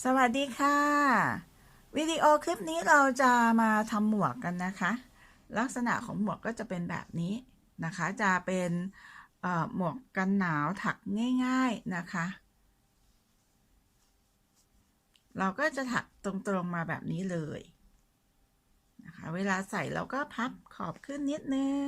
สวัสดีค่ะ วิดีโอคลิปนี้เราจะมาทำหมวกกันนะคะ ลักษณะของหมวกก็จะเป็นแบบนี้นะคะ จะเป็นหมวกกันหนาวถักง่าย ๆนะคะ เราก็จะถักตรงๆมาแบบนี้เลยนะคะ เวลาใส่เราก็พับขอบขึ้นนิดนึง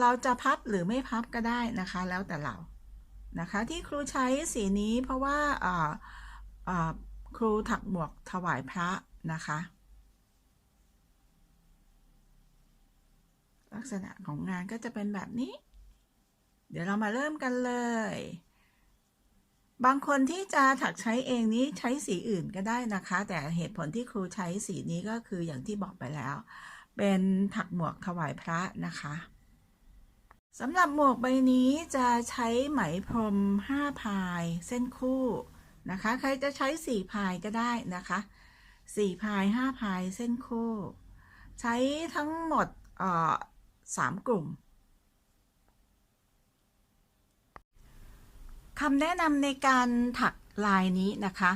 เราจะพับหรือไม่พับก็ได้นะคะ แล้วแต่เรานะคะ ที่ครูใช้สีนี้เพราะว่าอ่า ครูถักหมวกถวายพระนะคะ ลักษณะของงานก็จะเป็นแบบนี้ เดี๋ยวเรามาเริ่มกันเลย บางคนที่จะถักใช้เองนี้ใช้สีอื่นก็ได้นะคะ แต่เหตุผลที่ครูใช้สีนี้ก็คืออย่างที่บอกไปแล้ว เป็นถักหมวกถวายพระนะคะสำหรับหมวกใบนี้จะใช้ไหมพรม 5 พาย เส้นคู่ นะคะ ใครจะใช้สี่พายก็ได้นะคะสี่พายห้าพายเส้นคู่ ใช้ทั้งหมดสามกลุ่มคำแนะนำในการถักลายนี้นะคะ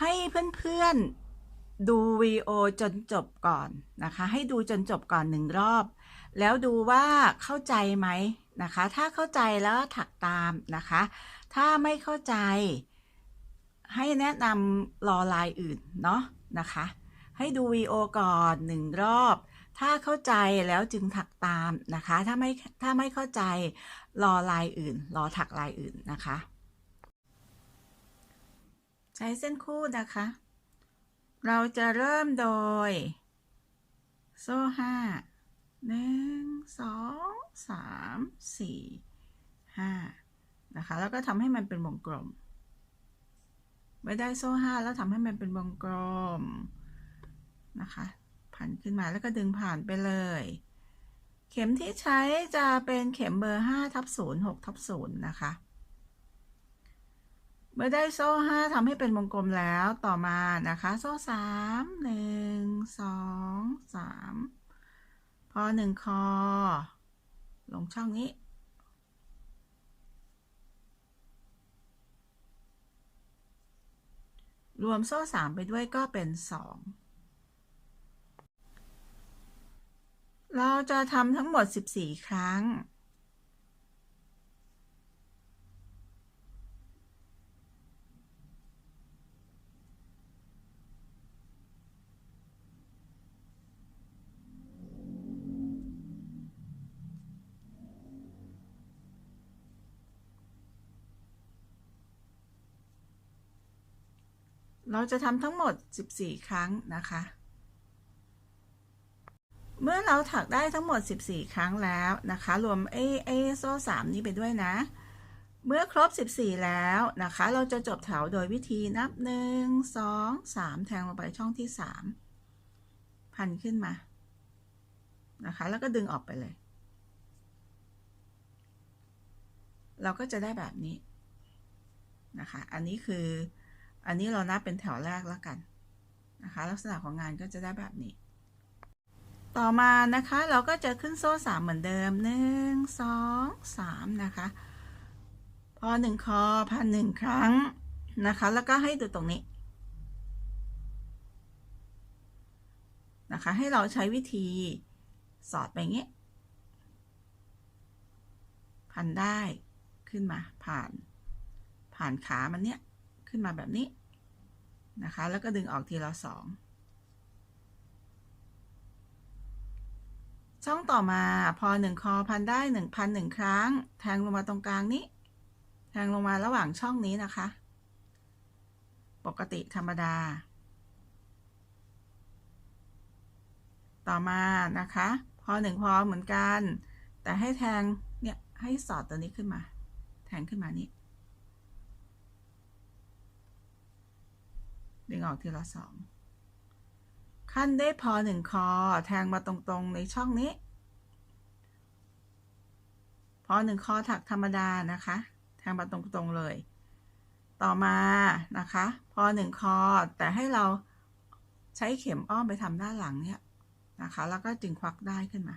ให้เพื่อนๆดูวีโอจนจบก่อนนะคะ ให้ดูจนจบก่อนหนึ่งรอบ แล้วดูว่าเข้าใจไหมนะคะ ถ้าเข้าใจแล้วถักตามนะคะ ถ้าไม่เข้าใจ ให้แนะนำรอลายอื่นเนาะนะคะ ให้ดูวีโอก่อนหนึ่งรอบ ถ้าเข้าใจแล้วจึงถักตามนะคะ ถ้าไม่ถ้าไม่เข้าใจรอลายอื่น รอถักลายอื่นนะคะ ใช้เส้นคู่นะคะ เราจะเริ่มโดย โซ่ห้าหนึ่งสองสามสี่ห้านะคะ แล้วก็ทำให้มันเป็นวงกลม ไม่ได้โซ่ห้าแล้วทำให้มันเป็นวงกลมนะคะ พันขึ้นมาแล้วก็ดึงผ่านไปเลย เข็มที่ใช้จะเป็นเข็มเบอร์ห้าทับศูนย์หกทับศูนย์นะคะ เมื่อได้โซ่ห้าทำให้เป็นวงกลมแล้วต่อมานะคะ โซ่สามหนึ่งสองสามพอหนึ่งคอ ลงช่องนี้ รวมโซ่สามไปด้วยก็เป็นสองเราจะทำทั้งหมด 14 ครั้ง เราจะทำทั้งหมด 14 ครั้งนะคะ เมื่อเราถักได้ทั้งหมด 14 ครั้งแล้วนะคะ รวมเอเอโซ่3นี้ไปด้วยนะ เมื่อครบ 14 แล้วนะคะ เราจะจบแถวโดยวิธีนับ 1 2 3 แทงลงไปช่องที่ 3 พันขึ้นมา นะคะ แล้วก็ดึงออกไปเลย เราก็จะได้แบบนี้นะคะ อันนี้คือ อันนี้เรานับเป็นแถวแรกแล้วกันนะคะ ลักษณะของงานก็จะได้แบบนี้ ต่อมานะคะเราก็จะขึ้นโซ่สามเหมือนเดิมหนึ่งสองสามนะคะพอหนึ่งคอพันหนึ่งครั้งนะคะ แล้วก็ให้ดูตรงนี้นะคะ ให้เราใช้วิธีสอดไปอย่างนี้พันได้ขึ้นมาผ่าน ผ่านขามันเนี้ย ขึ้นมาแบบนี้นะคะ แล้วก็ดึงออกทีละสองช่องต่อมาพอหนึ่งคอพันได้หนึ่งพันหนึ่งครั้ง แทงลงมาตรงกลางนี้ แทงลงมาระหว่างช่องนี้นะคะ ปกติธรรมดา ต่อมานะคะ พอหนึ่งพอเหมือนกัน แต่ให้แทงเนี่ยให้สอดตัวนี้ขึ้นมา แทงขึ้นมานี้ งออกทีละสองขั้นได้พอหนึ่งคอแทงมาตรงๆในช่องนี้ พอหนึ่งคอถักธรรมดานะคะ แทงมาตรงๆเลย ต่อมานะคะ พอหนึ่งคอแต่ให้เราใช้เข็มอ้อมไปทำด้านหลังเนี่ยนะคะ แล้วก็จึงควักได้ขึ้นมา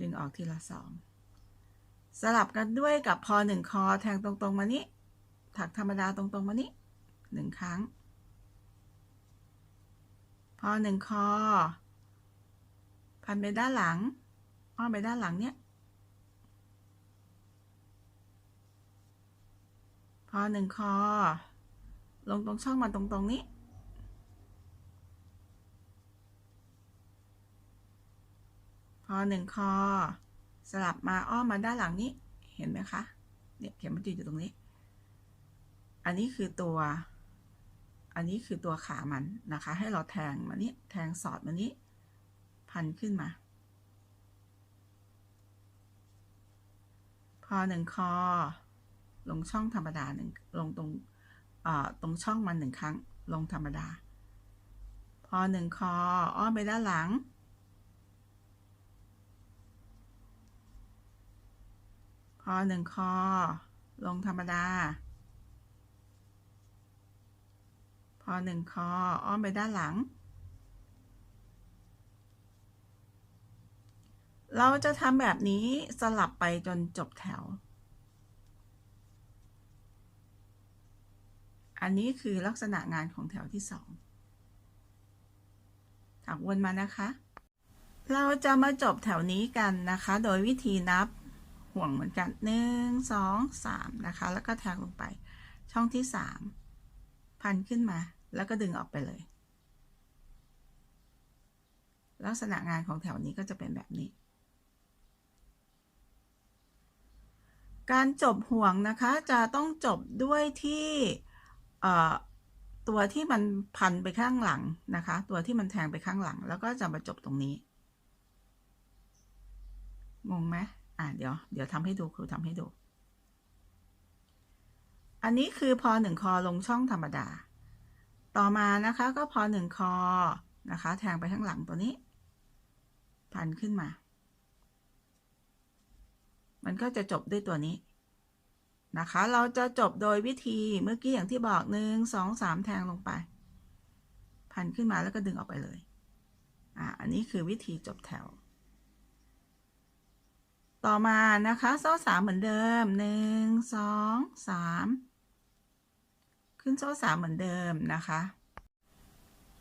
ดึงออกทีละสองสลับกันด้วยกับพอหนึ่งคอแทงตรงๆมานี้ ถักธรรมดาตรงๆมานี้หนึ่งครั้ง พอหนึ่งคอ พันไปด้านหลัง อ้อมไปด้านหลังเนี้ยพอหนึ่งคอ ลงตรงช่องมาตรงๆนี้พอหนึ่งคอ สลับมาอ้อมมาด้านหลังนี้ เห็นไหมคะ เนี่ยเข็มมันอยู่ตรงนี้ อันนี้คือตัว อันนี้คือตัวขามันนะคะ ให้เราแทงมานี้แทงสอดมานี้ พันขึ้นมา พอหนึ่งคอ ลงช่องธรรมดาหนึ่งลงตรงตรงช่องมันหนึ่งครั้ง ลงธรรมดา พอหนึ่งคอ อ้อมไปด้านหลัง พอหนึ่งคอ ลงธรรมดา พอหนึ่งคอ อ้อมไปด้านหลัง เราจะทำแบบนี้สลับไปจนจบแถว อันนี้คือลักษณะงานของแถวที่สองถักวนมานะคะ เราจะมาจบแถวนี้กันนะคะ โดยวิธีนับห่วงเหมือนกันหนึ่งสองสามนะคะ แล้วก็แทงลงไปช่องที่สาม พันขึ้นมา แล้วก็ดึงออกไปเลย ลักษณะงานของแถวนี้ก็จะเป็นแบบนี้ การจบห่วงนะคะจะต้องจบด้วยที่ตัวที่มันพันไปข้างหลังนะคะ ตัวที่มันแทงไปข้างหลัง แล้วก็จะมาจบตรงนี้ งงไหมอ่าเดี๋ยว เดี๋ยวทำให้ดูครูทำให้ดู อันนี้คือพอหนึ่งคอลงช่องธรรมดา ต่อมานะคะก็พอหนึ่งคอนะคะ แทงไปข้างหลังตัวนี้ พันขึ้นมา มันก็จะจบด้วยตัวนี้นะคะ เราจะจบโดยวิธีเมื่อกี้อย่างที่บอกหนึ่งสองสามแทงลงไป พันขึ้นมาแล้วก็ดึงออกไปเลย อ่าอันนี้คือวิธีจบแถว ต่อมานะคะ โซ่สามเหมือนเดิมหนึ่งสองสาม ขึ้นโซ่สามเหมือนเดิมนะคะ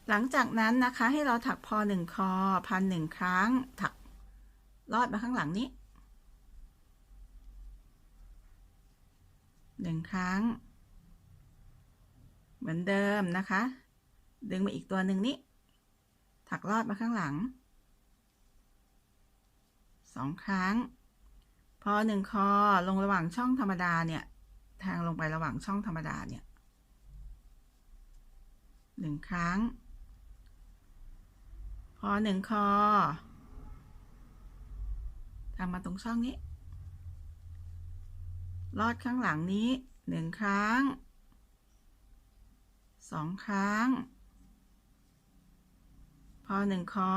หลังจากนั้นนะคะให้เราถักพอหนึ่งคอพันหนึ่งครั้งถักลอดมาข้างหลังนี้หนึ่งครั้ง เหมือนเดิมนะคะ ดึงมาอีกตัวหนึ่งนี้ ถักลอดมาข้างหลังสองครั้ง พอหนึ่งคอลงระหว่างช่องธรรมดาเนี่ยแทงลงไประหว่างช่องธรรมดาเนี่ย หนึ่งครั้ง พอหนึ่งคอทำมาตรงช่องนี้ ลอดข้างหลังนี้หนึ่งครั้งสองครั้ง พอหนึ่งคอ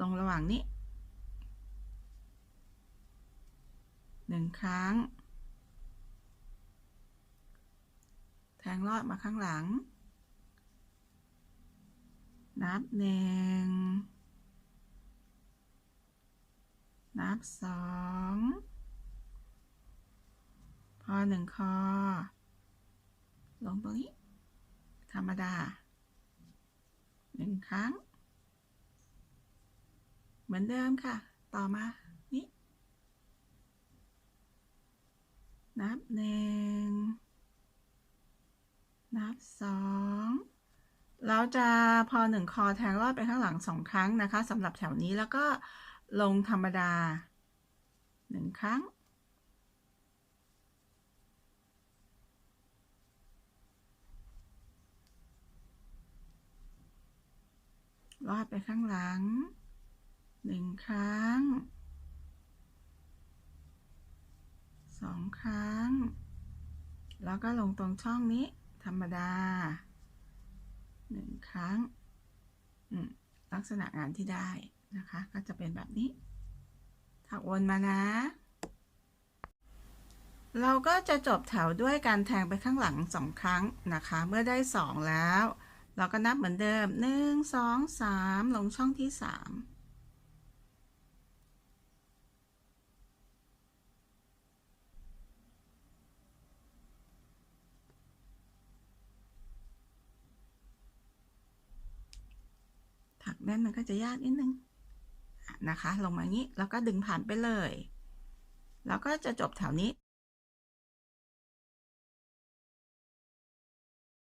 ลงระหว่างนี้หนึ่งครั้ง แทงลอดมาข้างหลัง นับหนึ่ง นับสองพอหนึ่งคอ ลงตรงนี้ ธรรมดา หนึ่งครั้ง เหมือนเดิมค่ะ ต่อมานี้นับหนึ่ง นับสอง เราจะพอหนึ่งคอแทงลอดไปข้างหลังสองครั้งนะคะสำหรับแถวนี้แล้วก็ลงธรรมดาหนึ่งครั้ง ลอดไปข้างหลังหนึ่งครั้งสองครั้ง แล้วก็ลงตรงช่องนี้ธรรมดา หนึ่งครั้งลักษณะงานที่ได้นะคะ ก็จะเป็นแบบนี้ ถักวนมานะ เราก็จะจบแถวด้วยการแทงไปข้างหลังสองครั้งนะคะ เมื่อได้สองแล้ว เราก็นับเหมือนเดิมหนึ่งสองสามลงช่องที่สาม ถักแน่นมันก็จะยากนิดนึงนะคะ ลงมางี้แล้วก็ดึงผ่านไปเลย แล้วก็จะจบแถวนี้